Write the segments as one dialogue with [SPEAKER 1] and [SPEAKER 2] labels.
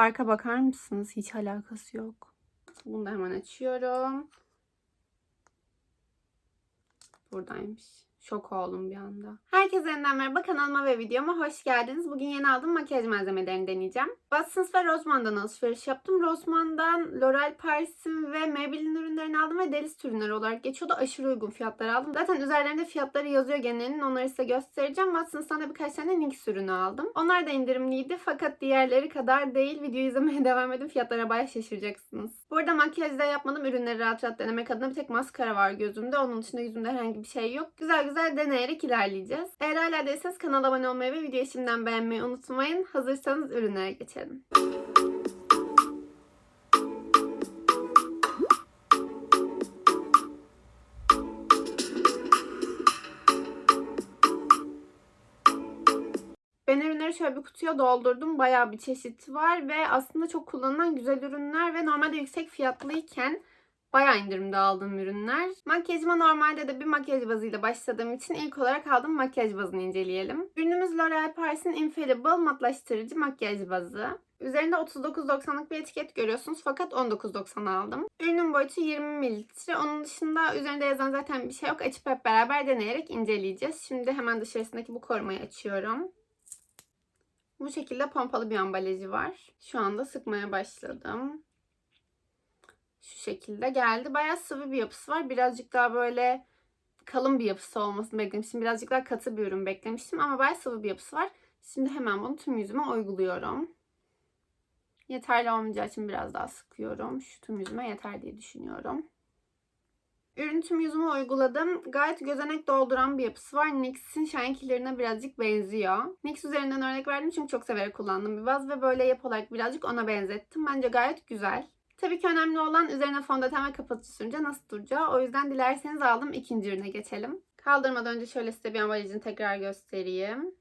[SPEAKER 1] Farka bakar mısınız? Hiç alakası yok. Bunu da hemen açıyorum. Buradaymış. Şok oldum bir anda. Herkese yeniden merhaba kanalıma ve videoma hoş geldiniz. Bugün yeni aldığım makyaj malzemelerini deneyeceğim. Watsons ve Rossmann'dan alışveriş yaptım. Rossmann'dan L'Oreal Paris'in ve Maybelline ürünlerini aldım ve Delis ürünleri olarak geçiyordu. Aşırı uygun fiyatlara aldım. Zaten üzerlerinde fiyatları yazıyor genelinin. Onları size göstereceğim. Watsons'tan da birkaç tane NYX ürünü aldım. Onlar da indirimliydi fakat diğerleri kadar değil. Videoyu izlemeye devam edin. Fiyatlara bayağı şaşıracaksınız. Bu makyajda yapmadım. Ürünleri rahat rahat denemek adına bir tek maskara var gözümde. Onun dışında yüzümde herhangi bir şey yok. Güzel güzel deneyerek ilerleyeceğiz. Eğer hala değilseniz kanala abone olmayı ve videoyu şimdiden beğenmeyi unutmayın. Hazırsanız ürünlere geçelim. Ben ürünleri şöyle bir kutuya doldurdum. Bayağı bir çeşit var ve aslında çok kullanılan güzel ürünler ve normalde yüksek fiyatlıyken bayağı indirimde aldığım ürünler. Makyajıma normalde de bir makyaj bazıyla başladığım için ilk olarak aldığım makyaj bazını inceleyelim. Ürünümüz L'Oreal Paris'in Infallible matlaştırıcı makyaj bazı. Üzerinde 39.90'lık bir etiket görüyorsunuz fakat 19.90 aldım. Ürünün boyutu 20 mililitre. Onun dışında üzerinde yazan zaten bir şey yok. Açıp hep beraber deneyerek inceleyeceğiz. Şimdi hemen dışarısındaki bu korumayı açıyorum. Bu şekilde pompalı bir ambalajı var. Şu anda sıkmaya başladım. Şu şekilde geldi. Bayağı sıvı bir yapısı var. Birazcık daha böyle kalın bir yapısı olmasını beklemiştim. Birazcık daha katı bir ürün beklemiştim ama bayağı sıvı bir yapısı var. Şimdi hemen bunu tüm yüzüme uyguluyorum. Yeterli olmayacağı için biraz daha sıkıyorum. Şu tüm yüzüme yeter diye düşünüyorum. Ürün tüm yüzüme uyguladım. Gayet gözenek dolduran bir yapısı var. NYX'in Shine Killer'ına birazcık benziyor. NYX üzerinden örnek verdim çünkü çok severek kullandığım bir baz ve böyle yapı olarak birazcık ona benzettim. Bence gayet güzel. Tabii ki önemli olan üzerine fondöten ve kapatıcı sürünce nasıl duracağı. O yüzden dilerseniz aldım ikinci ürüne geçelim. Kaldırmadan önce şöyle size bir ambalajını tekrar göstereyim.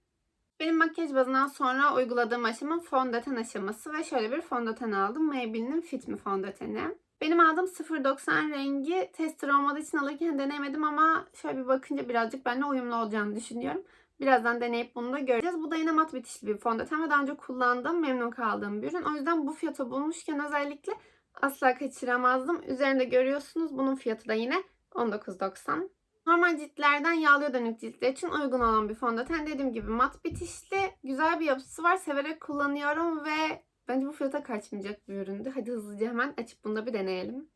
[SPEAKER 1] Benim makyaj bazından sonra uyguladığım aşama fondöten aşaması ve şöyle bir fondöten aldım. Maybelline'in Fit Me fondöteni. Benim aldığım 0.90 rengi tester olmadığı için alırken denemedim ama şöyle bir bakınca birazcık benimle uyumlu olacağını düşünüyorum. Birazdan deneyip bunu da göreceğiz. Bu da yine mat bitişli bir fondöten ve daha önce kullandığım, memnun kaldığım bir ürün. O yüzden bu fiyata bulmuşken özellikle asla kaçıramazdım. Üzerinde görüyorsunuz bunun fiyatı da yine 19.90. Normal ciltlerden yağlıya dönük ciltler için uygun olan bir fondöten. Dediğim gibi mat bitişli, güzel bir yapısı var. Severek kullanıyorum ve bence bu fiyata kaçmayacak bir üründü. Hadi hızlıca hemen açıp bunu da bir deneyelim.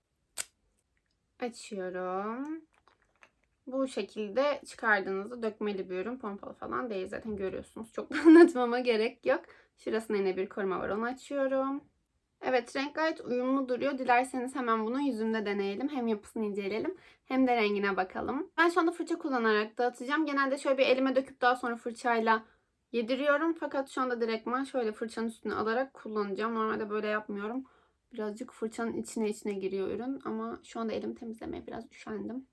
[SPEAKER 1] Açıyorum. Bu şekilde çıkardığınızda dökmeli bir ürün. Pompalı falan değil zaten görüyorsunuz. Çok anlatmama gerek yok. Şurasında yine bir koruma var. Onu açıyorum. Evet renk gayet uyumlu duruyor. Dilerseniz hemen bunu yüzümde deneyelim. Hem yapısını inceleyelim hem de rengine bakalım. Ben şu anda fırça kullanarak dağıtacağım. Genelde şöyle bir elime döküp daha sonra fırçayla yediriyorum. Fakat şu anda direktman şöyle fırçanın üstüne alarak kullanacağım. Normalde böyle yapmıyorum. Birazcık fırçanın içine içine giriyor ürün. Ama şu anda elimi temizlemeye biraz üşendim.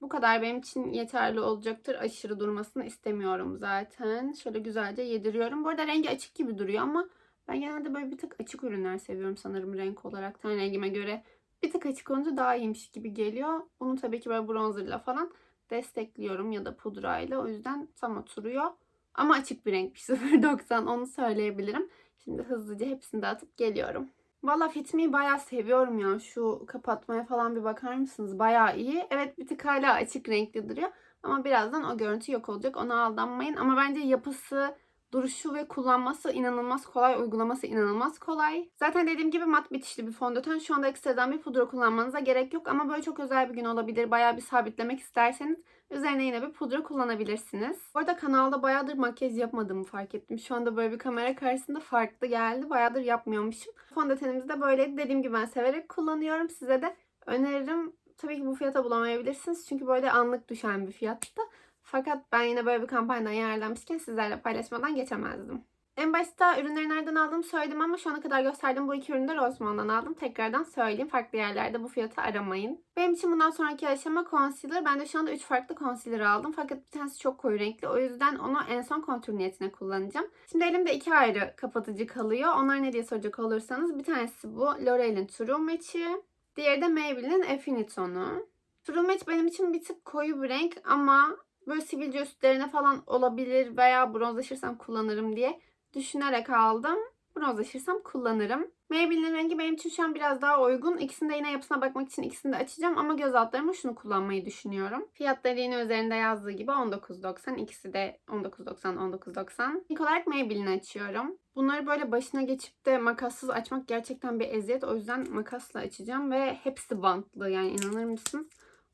[SPEAKER 1] Bu kadar benim için yeterli olacaktır. Aşırı durmasını istemiyorum zaten. Şöyle güzelce yediriyorum. Bu arada rengi açık gibi duruyor ama ben genelde böyle bir tık açık ürünler seviyorum sanırım renk olarak. Ten rengime göre bir tık açık olunca daha iyiymiş gibi geliyor. Bunu tabii ki böyle bronzerla falan destekliyorum ya da pudrayla. O yüzden tam oturuyor. Ama açık bir renkmiş 0.90 onu söyleyebilirim. Şimdi hızlıca hepsini dağıtıp geliyorum. Valla Fit Me'yi bayağı seviyorum ya. Şu kapatmaya falan bir bakar mısınız? Bayağı iyi. Evet bir tık hala açık renkli duruyor. Ama birazdan o görüntü yok olacak. Ona aldanmayın. Ama bence yapısı, duruşu ve kullanması inanılmaz kolay. Uygulaması inanılmaz kolay. Zaten dediğim gibi mat bitişli bir fondöten. Şu anda ekstradan bir pudra kullanmanıza gerek yok. Ama böyle çok özel bir gün olabilir. Bayağı bir sabitlemek isterseniz üzerine yine bir pudra kullanabilirsiniz. Bu arada kanalda bayağıdır makyaj yapmadığımı fark ettim. Şu anda böyle bir kamera karşısında farklı geldi. Bayağıdır yapmıyormuşum. Fondötenimiz de böyleydi. Dediğim gibi ben severek kullanıyorum. Size de öneririm. Tabii ki bu fiyata bulamayabilirsiniz. Çünkü böyle anlık düşen bir fiyatta. Fakat ben yine böyle bir kampanyadan yararlanmışken sizlerle paylaşmadan geçemezdim. En başta ürünleri nereden aldığımı söyledim ama şu ana kadar gösterdiğim bu iki ürünü de Rossmann'dan aldım. Tekrardan söyleyeyim. Farklı yerlerde bu fiyatı aramayın. Benim için bundan sonraki aşama concealer. Ben de şu anda 3 farklı concealer aldım. Fakat bir tanesi çok koyu renkli. O yüzden onu en son kontür niyetine kullanacağım. Şimdi elimde iki ayrı kapatıcı kalıyor. Onlar ne diye soracak olursanız. Bir tanesi bu L'Oreal'in True Match'i. Diğeri de Maybelline'in Affiniton'u. True Match benim için bir tık koyu bir renk ama böyle sivilce üstlerine falan olabilir veya bronzlaşırsam kullanırım diye düşünerek aldım. bronzlaşırsam kullanırım. Maybelline'in rengi benim için şu an biraz daha uygun. İkisinde yine yapısına bakmak için ikisini de açacağım ama göz altlarıma şunu kullanmayı düşünüyorum. Fiyatları yine üzerinde yazdığı gibi 19.90. İkisi de 19.90 19.90. İlk olarak Maybelline açıyorum. Bunları böyle başına geçip de makassız açmak gerçekten bir eziyet. O yüzden makasla açacağım ve hepsi bantlı yani inanır mısınız?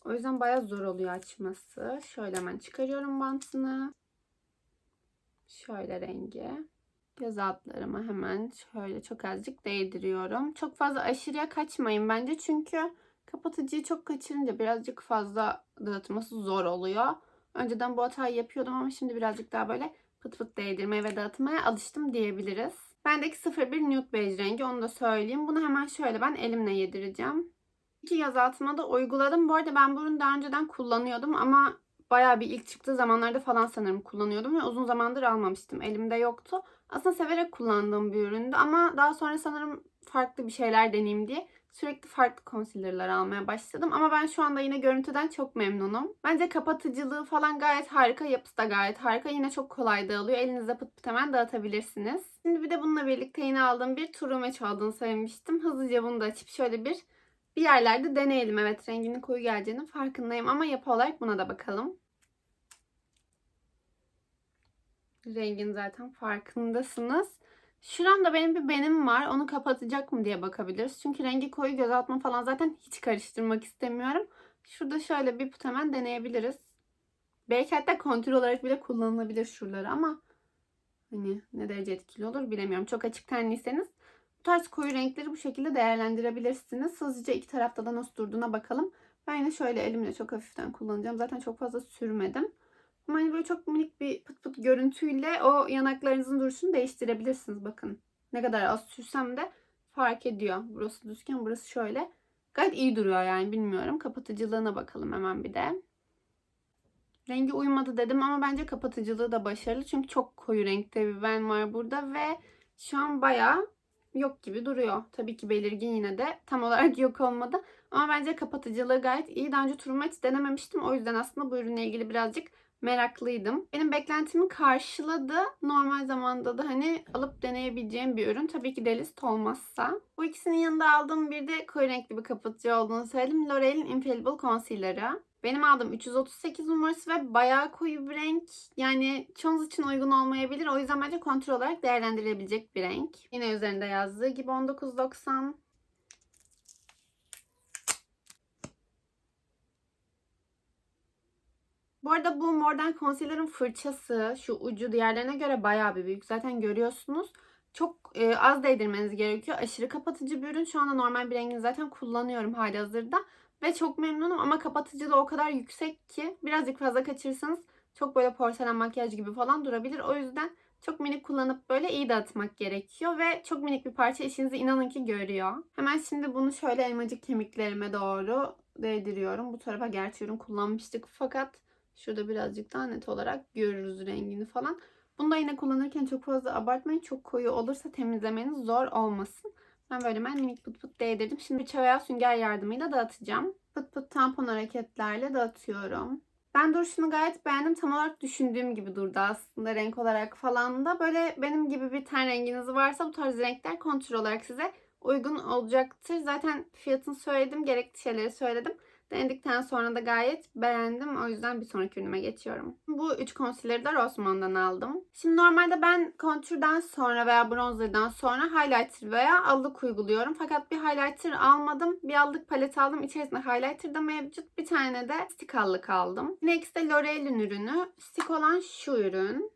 [SPEAKER 1] O yüzden bayağı zor oluyor açması. Şöyle hemen çıkarıyorum bantını. Şöyle rengi. Göz altlarıma hemen şöyle çok azıcık değdiriyorum. Çok fazla aşırıya kaçmayın bence. Çünkü kapatıcıyı çok kaçırınca birazcık fazla dağıtması zor oluyor. Önceden bu hatayı yapıyordum ama şimdi birazcık daha böyle pıt pıt değdirmeye ve dağıtmaya alıştım diyebiliriz. Bendeki 01 Nude Beige rengi onu da söyleyeyim. Bunu hemen şöyle ben elimle yedireceğim. İki göz altıma da uyguladım. Bu arada ben bu ürünü daha önceden kullanıyordum ama bayağı bir ilk çıktığı zamanlarda falan sanırım kullanıyordum ve uzun zamandır almamıştım. Elimde yoktu. Aslında severek kullandığım bir üründü ama daha sonra sanırım farklı bir şeyler deneyeyim diye sürekli farklı concealer'lar almaya başladım. Ama ben şu anda yine görüntüden çok memnunum. Bence kapatıcılığı falan gayet harika. Yapısı da gayet harika. Yine çok kolay dağılıyor. Elinizde pıt pıt hemen dağıtabilirsiniz. Şimdi bir de bununla birlikte yine aldığım bir True Match olduğunu söylemiştim. Hızlıca bunu da açıp şöyle bir bir yerlerde deneyelim. Evet renginin koyu geleceğinin farkındayım ama yapı olarak buna da bakalım. Rengin zaten farkındasınız. Şuramda benim bir benim var. Onu kapatacak mı diye bakabiliriz. Çünkü rengi koyu göz altma falan zaten hiç karıştırmak istemiyorum. Şurada şöyle bir put hemen deneyebiliriz. Belki hatta kontrol olarak bile kullanılabilir şuraları ama hani ne derece etkili olur bilemiyorum. Çok açık tenliyseniz tarz koyu renkleri bu şekilde değerlendirebilirsiniz. Hızlıca iki tarafta da nasıl durduğuna bakalım. Ben yine şöyle elimle çok hafiften kullanacağım. Zaten çok fazla sürmedim. Ama hani böyle çok minik bir pıt pıt görüntüyle o yanaklarınızın duruşunu değiştirebilirsiniz. Bakın ne kadar az sürsem de fark ediyor. Burası düzken burası şöyle. Gayet iyi duruyor yani bilmiyorum. Kapatıcılığına bakalım hemen bir de. Rengi uymadı dedim ama bence kapatıcılığı da başarılı. Çünkü çok koyu renkte bir ven var burada ve şu an bayağı yok gibi duruyor. Tabii ki belirgin yine de tam olarak yok olmadı. Ama bence kapatıcılığı gayet iyi. Daha önce turuma denememiştim. O yüzden aslında bu ürünle ilgili birazcık meraklıydım. Benim beklentimi karşıladı. Normal zamanda da hani alıp deneyebileceğim bir ürün. Tabii ki delist olmazsa. Bu ikisinin yanında aldığım bir de koyu renkli bir kapatıcı olduğunu söyledim. L'Oreal'in Infallible Concealer'ı. Benim aldığım 338 numarası ve bayağı koyu bir renk. Yani çoğunuz için uygun olmayabilir. O yüzden bence kontrol olarak değerlendirilebilecek bir renk. Yine üzerinde yazdığı gibi 19.90. Bu arada bu Modern Concealer'ın fırçası şu ucu diğerlerine göre bayağı bir büyük. Zaten görüyorsunuz. Çok e, az değdirmeniz gerekiyor. Aşırı kapatıcı bir ürün. Şu anda normal bir rengini zaten kullanıyorum hali hazırda. Ve çok memnunum ama kapatıcı da o kadar yüksek ki birazcık fazla kaçırırsanız çok böyle porselen makyaj gibi falan durabilir. O yüzden çok minik kullanıp böyle iyi dağıtmak gerekiyor ve çok minik bir parça işinizi inanın ki görüyor. Hemen şimdi bunu şöyle elmacık kemiklerime doğru değdiriyorum. Bu tarafa gerçi ürün kullanmıştık fakat Şurada birazcık daha net olarak görürüz rengini falan. Bunu da yine kullanırken çok fazla abartmayın. Çok koyu olursa temizlemeniz zor olmasın. Ben böyle ben minik pıt pıt değdirdim. Şimdi bıçağı veya sünger yardımıyla dağıtacağım. Pıt pıt tampon hareketlerle dağıtıyorum. Ben duruşunu gayet beğendim. Tam olarak düşündüğüm gibi durdu aslında renk olarak falan da. Böyle benim gibi bir ten renginiz varsa bu tarz renkler kontrol olarak size uygun olacaktır. Zaten fiyatını söyledim. Gerekli şeyleri söyledim. Denedikten sonra da gayet beğendim. O yüzden bir sonraki ürünüme geçiyorum. Bu üç concealer'ı da Rossmann'dan aldım. Şimdi normalde ben kontürden sonra veya bronzerdan sonra highlighter veya allık uyguluyorum. Fakat bir highlighter almadım. Bir allık palet aldım. İçerisinde highlighter da mevcut. Bir tane de stick allık aldım. De L'Oreal'in ürünü. Stick olan şu ürün.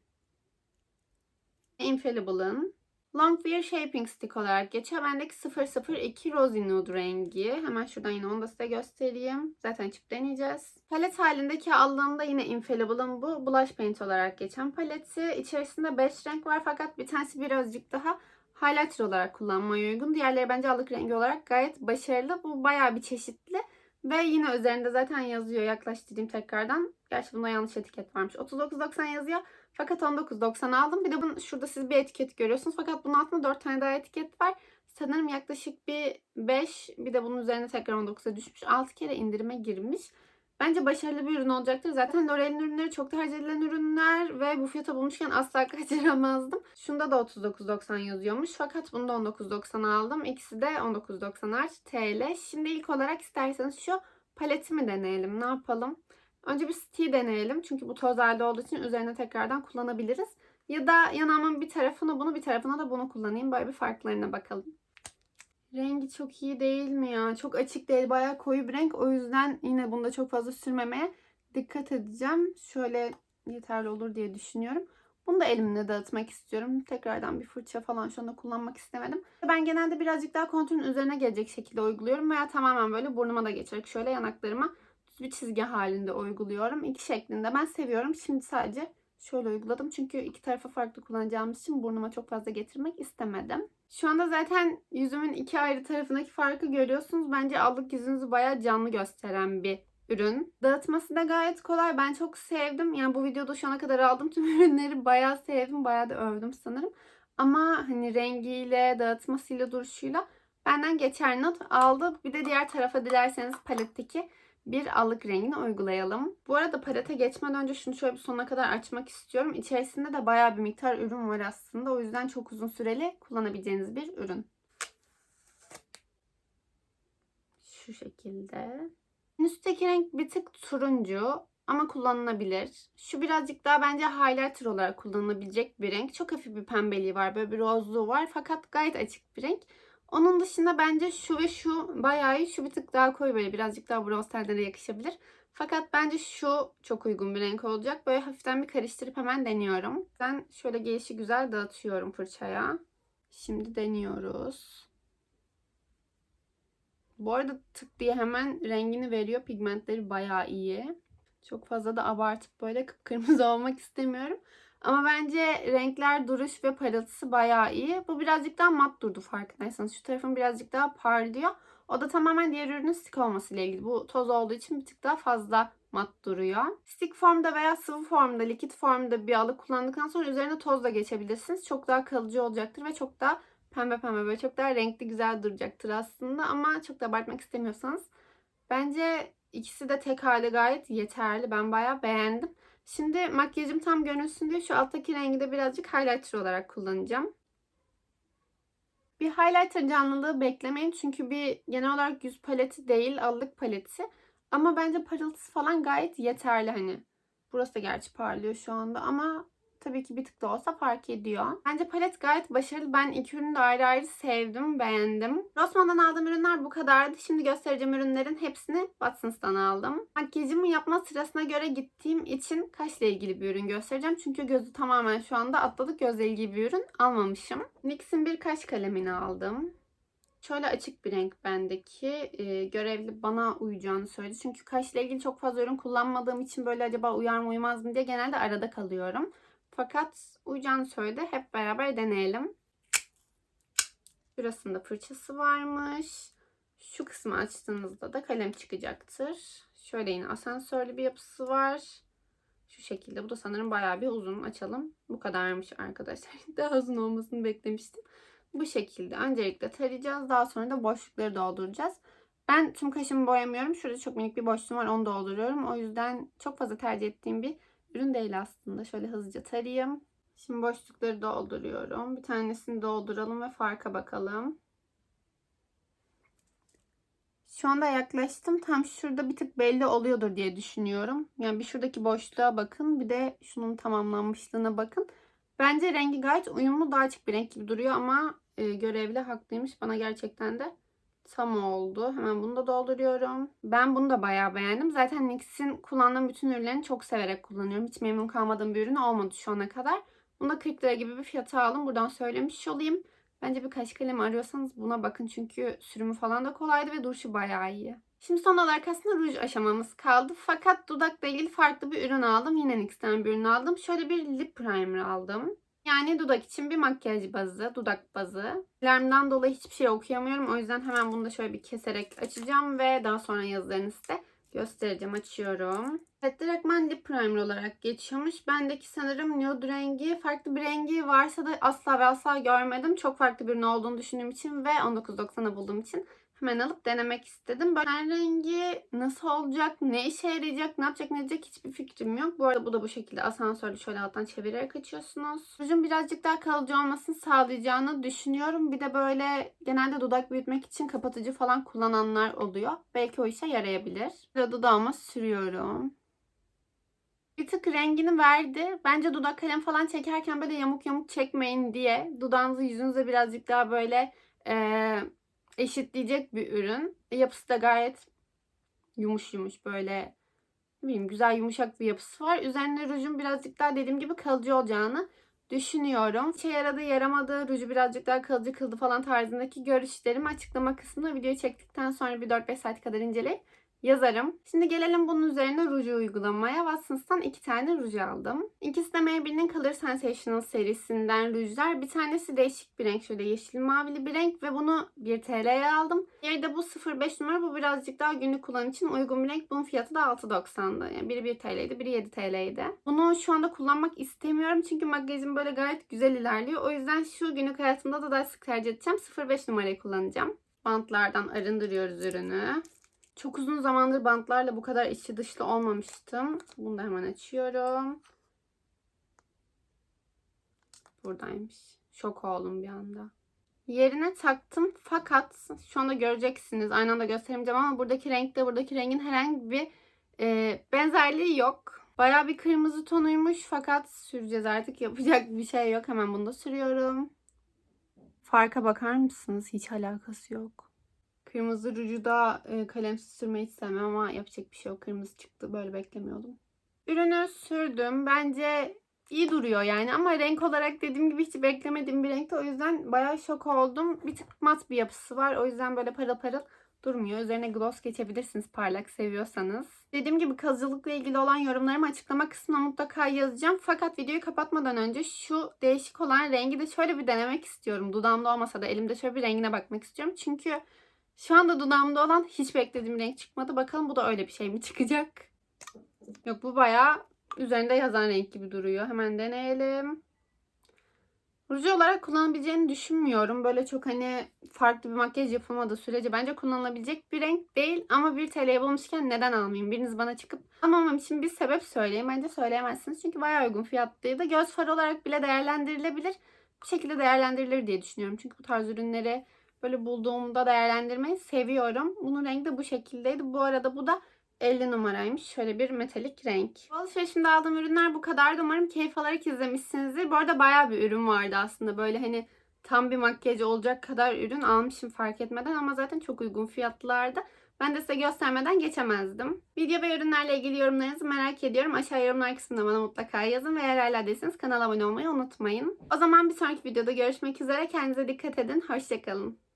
[SPEAKER 1] Infallible'ın Longwear Shaping Stick olarak geçiyor. Bendeki 002 Rosy Nude rengi. Hemen şuradan yine onu da size göstereyim. Zaten açıp deneyeceğiz. Palet halindeki aldığımda yine Infallible'ın bu Blush Paint olarak geçen paleti. İçerisinde 5 renk var fakat bir tanesi birazcık daha highlighter olarak kullanmaya uygun. Diğerleri bence allık rengi olarak gayet başarılı. Bu bayağı bir çeşitli. Ve yine üzerinde zaten yazıyor. Yaklaştırayım tekrardan. Gerçi bunda yanlış etiket varmış. 39.90 yazıyor. Fakat 19.90 aldım. Bir de bunun, şurada siz bir etiket görüyorsunuz. Fakat bunun altında 4 tane daha etiket var. Sanırım yaklaşık bir 5 bir de bunun üzerine tekrar 19'a düşmüş. 6 kere indirime girmiş. Bence başarılı bir ürün olacaktır. Zaten L'Oreal'in ürünleri çok tercih edilen ürünler ve bu fiyata bulmuşken asla kaçıramazdım. Şunda da 39.90 yazıyormuş fakat bunu da 19.90 aldım. İkisi de 19.90 TL. Şimdi ilk olarak isterseniz şu paletimi deneyelim. Ne yapalım? Önce bir stick deneyelim. Çünkü bu toz halde olduğu için üzerine tekrardan kullanabiliriz. Ya da yanağımın bir tarafına bunu bir tarafına da bunu kullanayım. Böyle bir farklarına bakalım. Rengi çok iyi değil mi ya? Çok açık değil. Bayağı koyu bir renk. O yüzden yine bunda çok fazla sürmemeye dikkat edeceğim. Şöyle yeterli olur diye düşünüyorum. Bunu da elimle dağıtmak istiyorum. Tekrardan bir fırça falan şu anda kullanmak istemedim. Ben genelde birazcık daha kontürün üzerine gelecek şekilde uyguluyorum. Veya tamamen böyle burnuma da geçerek şöyle yanaklarıma düz bir çizgi halinde uyguluyorum. İki şeklinde ben seviyorum. Şimdi sadece şöyle uyguladım. Çünkü iki tarafa farklı kullanacağımız için burnuma çok fazla getirmek istemedim. Şu anda zaten yüzümün iki ayrı tarafındaki farkı görüyorsunuz. Bence allık yüzünüzü bayağı canlı gösteren bir ürün. Dağıtması da gayet kolay. Ben çok sevdim. Yani bu videoda şu ana kadar aldığım tüm ürünleri bayağı sevdim. Bayağı da övdüm sanırım. Ama hani rengiyle, dağıtmasıyla, duruşuyla benden geçer not aldı. Bir de diğer tarafa dilerseniz paletteki bir allık rengini uygulayalım. Bu arada palete geçmeden önce şunu şöyle bir sonuna kadar açmak istiyorum. İçerisinde de bayağı bir miktar ürün var aslında. O yüzden çok uzun süreli kullanabileceğiniz bir ürün. Şu şekilde. Üstteki renk bir tık turuncu ama kullanılabilir. Şu birazcık daha bence highlighter olarak kullanılabilecek bir renk. Çok hafif bir pembeliği var. Böyle bir rozluğu var. Fakat gayet açık bir renk. Onun dışında bence şu ve şu bayağı iyi. Şu bir tık daha koyu böyle birazcık daha bronz tenlere yakışabilir. Fakat bence şu çok uygun bir renk olacak. Böyle hafiften bir karıştırıp hemen deniyorum. Ben şöyle gelişi güzel dağıtıyorum fırçaya. Şimdi deniyoruz. Bu arada tık diye hemen rengini veriyor. Pigmentleri bayağı iyi. Çok fazla da abartıp böyle kıpkırmızı olmak istemiyorum. Ama bence renkler, duruş ve parıltısı bayağı iyi. Bu birazcık daha mat durdu farkındaysanız. Şu tarafın birazcık daha parlıyor. O da tamamen diğer ürünün stick olmasıyla ilgili. Bu toz olduğu için bir tık daha fazla mat duruyor. Stick formda veya sıvı formda, likit formda bir alık kullandıktan sonra üzerine toz da geçebilirsiniz. Çok daha kalıcı olacaktır ve çok daha pembe pembe böyle çok daha renkli güzel duracaktır aslında. Ama çok da abartmak istemiyorsanız. Bence ikisi de tek hali gayet yeterli. Ben bayağı beğendim. Şimdi makyajım tam görünsün şu alttaki rengi de birazcık highlighter olarak kullanacağım. Bir highlighter canlılığı beklemeyin. Çünkü bir genel olarak yüz paleti değil allık paleti. Ama bence parıltısı falan gayet yeterli hani. Burası da gerçi parlıyor şu anda ama tabii ki bir tık da olsa fark ediyor. Bence palet gayet başarılı. Ben iki ürünü de ayrı ayrı sevdim, beğendim. Rossmann'dan aldığım ürünler bu kadardı. Şimdi göstereceğim ürünlerin hepsini Watsons'tan aldım. Makyajımı yapma sırasına göre gittiğim için kaşla ilgili bir ürün göstereceğim. Çünkü gözü tamamen şu anda atladık. Gözle ilgili bir ürün almamışım. NYX'in bir kaş kalemini aldım. Şöyle açık bir renk bendeki. Ee, görevli bana uyacağını söyledi. Çünkü kaşla ilgili çok fazla ürün kullanmadığım için böyle acaba uyar mı uymaz mı diye genelde arada kalıyorum. Fakat uyacağını söyledi. Hep beraber deneyelim. Şurasında fırçası varmış. Şu kısmı açtığınızda da kalem çıkacaktır. Şöyle yine asansörlü bir yapısı var. Şu şekilde. Bu da sanırım bayağı bir uzun. Açalım. Bu kadarmış arkadaşlar. Daha uzun olmasını beklemiştim. Bu şekilde. Öncelikle tarayacağız. Daha sonra da boşlukları dolduracağız. Ben tüm kaşımı boyamıyorum. Şurada çok minik bir boşluğum var. Onu dolduruyorum. O yüzden çok fazla tercih ettiğim bir ürün değil aslında. Şöyle hızlıca tarayayım. Şimdi boşlukları dolduruyorum. Bir tanesini dolduralım ve farka bakalım. Şu anda yaklaştım. Tam şurada bir tık belli oluyordur diye düşünüyorum. Yani bir şuradaki boşluğa bakın. Bir de şunun tamamlanmışlığına bakın. Bence rengi gayet uyumlu. Daha açık bir renk gibi duruyor ama e, görevli haklıymış. Bana gerçekten de tam oldu. Hemen bunu da dolduruyorum. Ben bunu da bayağı beğendim. Zaten NYX'in kullandığım bütün ürünlerini çok severek kullanıyorum. Hiç memnun kalmadığım bir ürün olmadı şu ana kadar. Bunu da 40 lira gibi bir fiyata aldım. Buradan söylemiş olayım. Bence bir kaş kalemi arıyorsanız buna bakın. Çünkü sürümü falan da kolaydı ve duruşu bayağı iyi. Şimdi son olarak aslında ruj aşamamız kaldı. Fakat dudakla ilgili farklı bir ürün aldım. Yine NYX'ten bir ürün aldım. Şöyle bir lip primer aldım. Yani dudak için bir makyaj bazı, dudak bazı. Lermden dolayı hiçbir şey okuyamıyorum. O yüzden hemen bunu da şöyle bir keserek açacağım ve daha sonra yazılarını size göstereceğim. Açıyorum. Evet direktman lip primer olarak geçiyormuş. Bendeki sanırım nude rengi. Farklı bir rengi varsa da asla ve asla görmedim. Çok farklı bir ürün olduğunu düşündüğüm için ve 19.90'a bulduğum için Hemen alıp denemek istedim. Böyle ten rengi nasıl olacak, ne işe yarayacak, ne yapacak, ne edecek hiçbir fikrim yok. Bu arada bu da bu şekilde asansörü şöyle alttan çevirerek açıyorsunuz. Rujun birazcık daha kalıcı olmasını sağlayacağını düşünüyorum. Bir de böyle genelde dudak büyütmek için kapatıcı falan kullananlar oluyor. Belki o işe yarayabilir. Şöyle dudağıma sürüyorum. Bir tık rengini verdi. Bence dudak kalem falan çekerken böyle yamuk yamuk çekmeyin diye dudağınızı yüzünüze birazcık daha böyle eee, eşitleyecek bir ürün. Yapısı da gayet yumuş yumuş böyle bileyim güzel yumuşak bir yapısı var. Üzerine rujun birazcık daha dediğim gibi kalıcı olacağını düşünüyorum. İşe yaradı yaramadı, ruju birazcık daha kalıcı kıldı falan tarzındaki görüşlerimi açıklama kısmında videoyu çektikten sonra bir 4-5 saat kadar inceleyip yazarım. Şimdi gelelim bunun üzerine ruju uygulamaya. Watsons'tan iki tane ruj aldım. İkisi de Maybelline'in Color Sensational serisinden rujlar. Bir tanesi değişik bir renk. Şöyle yeşil mavili bir renk ve bunu 1 TL'ye aldım. Diğeri de bu 05 numara. Bu birazcık daha günlük kullanım için uygun bir renk. Bunun fiyatı da 6.90'dı. Yani biri 1 TL'ydi, biri 7 TL'ydi. Bunu şu anda kullanmak istemiyorum çünkü makyajım böyle gayet güzel ilerliyor. O yüzden şu günlük hayatımda da daha sık tercih edeceğim. 05 numarayı kullanacağım. Bantlardan arındırıyoruz ürünü. Çok uzun zamandır bantlarla bu kadar içi dışlı olmamıştım. Bunu da hemen açıyorum. Buradaymış. Şok oldum bir anda. Yerine taktım fakat şu anda göreceksiniz. Aynı anda gösteremeyeceğim ama buradaki renkle buradaki rengin herhangi bir e, benzerliği yok. Bayağı bir kırmızı tonuymuş fakat süreceğiz artık. Yapacak bir şey yok. Hemen bunu da sürüyorum. Farka bakar mısınız? Hiç alakası yok. Kırmızı ruju da e, kalemsiz sürmeyi sevmem ama yapacak bir şey yok. Kırmızı çıktı. Böyle beklemiyordum. Ürünü sürdüm. Bence iyi duruyor yani ama renk olarak dediğim gibi hiç beklemediğim bir renkti. O yüzden bayağı şok oldum. Bir tık mat bir yapısı var. O yüzden böyle parıl parıl durmuyor. Üzerine gloss geçebilirsiniz parlak seviyorsanız. Dediğim gibi kalıcılıkla ilgili olan yorumlarımı açıklama kısmına mutlaka yazacağım. Fakat videoyu kapatmadan önce şu değişik olan rengi de şöyle bir denemek istiyorum. Dudağımda olmasa da elimde şöyle bir rengine bakmak istiyorum. Çünkü şu anda dudağımda olan hiç beklediğim renk çıkmadı. Bakalım bu da öyle bir şey mi çıkacak? Yok bu bayağı üzerinde yazan renk gibi duruyor. Hemen deneyelim. Ruj olarak kullanabileceğini düşünmüyorum. Böyle çok hani farklı bir makyaj yapılmadığı sürece bence kullanılabilecek bir renk değil. Ama 1 TL'ye bulmuşken neden almayayım? Biriniz bana çıkıp almamam için bir sebep söyleyin. Bence söyleyemezsiniz. Çünkü bayağı uygun fiyatlıydı. Göz farı olarak bile değerlendirilebilir. Bu şekilde değerlendirilir diye düşünüyorum. Çünkü bu tarz ürünleri böyle bulduğumda değerlendirmeyi seviyorum. Bunun rengi de bu şekildeydi. Bu arada bu da 50 numaraymış. Şöyle bir metalik renk. Alışverişimde aldığım ürünler bu kadardı. Umarım keyif alarak izlemişsinizdir. Bu arada bayağı bir ürün vardı aslında. Böyle hani tam bir makyaj olacak kadar ürün almışım fark etmeden ama zaten çok uygun fiyatlılardı. Ben de size göstermeden geçemezdim. Video ve ürünlerle ilgili yorumlarınızı merak ediyorum. Aşağı yorumlar kısmında bana mutlaka yazın ve eğer hala değilseniz kanala abone olmayı unutmayın. O zaman bir sonraki videoda görüşmek üzere. Kendinize dikkat edin. Hoşçakalın.